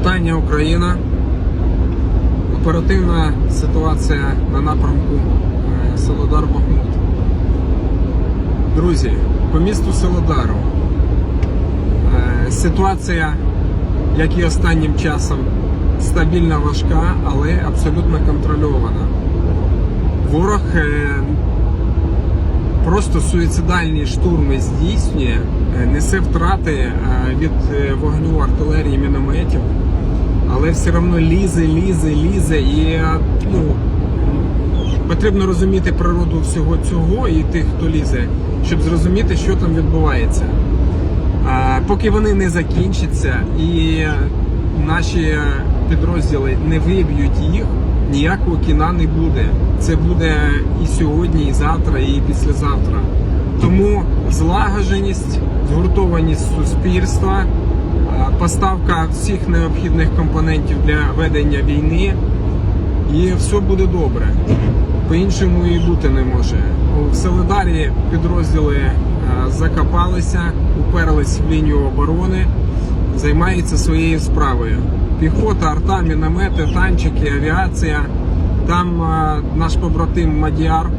Вітання Україна. Оперативна ситуація на напрямку е, Солодар Бахмут. Друзі, по місту Солодару е, ситуація, як і останнім часом, стабільно важка, але абсолютно контрольована. Ворог е, просто суїцидальні штурми здійснює, несе втрати від вогню артилерії мінометів, але все одно лізе, лізе, лізе. І е, ну, потрібно розуміти природу всього цього і тих, хто лізе, щоб зрозуміти, що там відбувається. Е, Поки вони не закінчаться і наші підрозділи не виб'ють їх, ніякого кіна не буде. Це буде і сьогодні, і завтра, і післязавтра. Тому злагодженість, згуртованість суспільства, е, поставка всіх необхідних компонентів для ведення війни, і все буде добре. По-іншому і бути не може. В Солидарі підрозділи е, закопалися, уперлись в лінію оборони, займаються своєю справою. Піхота, арта, міномети, танчики, авіація. Там е, наш побратим Мадіар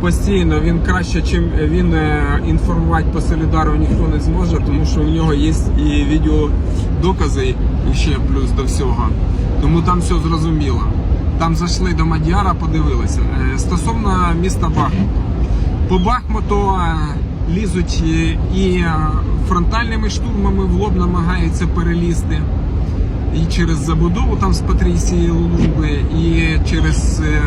постійно він краще, чим він е, інформувати по Солідару ніхто не зможе, тому що у нього є і відеодокази ще плюс до всього. Тому там все зрозуміло. Там зайшли до Мадіара, подивилися. Е, Стосовно міста Бахмуту. По Бахмуту е, лізуть і- е, фронтальними штурмами в лоб намагаються перелізти. І через забудову там з Патрісії Луби, і через е,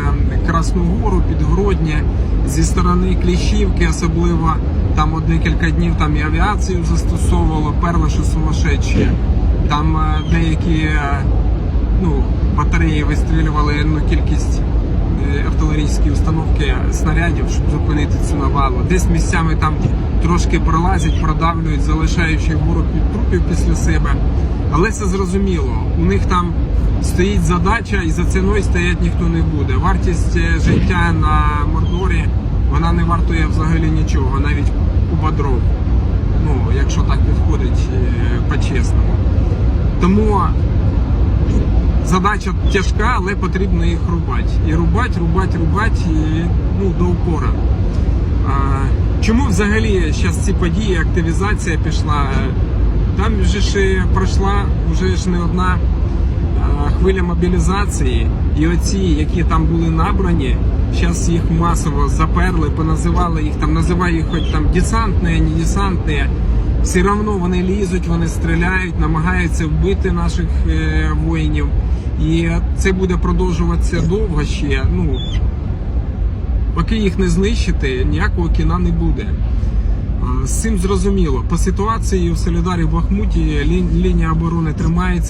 Красну Гору, Підгороднє, зі сторони Кліщівки, особливо там от декілька днів там і авіацію застосовувало, перли, що сумасшедші. Там е, деякі е, ну, батареї вистрілювали ну, кількість артилерійські установки снарядів, щоб зупинити цю навалу. Десь місцями там трошки пролазять, продавлюють, залишаючи гору під трупів після себе. Але це зрозуміло. У них там стоїть задача, і за ціною стоять ніхто не буде. Вартість е, життя на Мордорі вона не вартує взагалі нічого, навіть куба дров. Ну, якщо так підходить е, по-чесному. Тому задача тяжка, але потрібно їх рубати. І рубати, рубати, рубати і, ну, до упора. Чому взагалі зараз ці події, активізація пішла? Там вже ж пройшла вже ж не одна хвиля мобілізації, і оці, які там були набрані, зараз їх масово заперли, поназивали їх там, називай їх хоч там десантні, не десантні. Все одно вони лізуть, вони стріляють, намагаються вбити наших е, воїнів. І це буде продовжуватися довго ще. Ну, поки їх не знищити, ніякого кіна не буде. З цим зрозуміло. По ситуації в Солідарі в Бахмуті лі- лінія оборони тримається.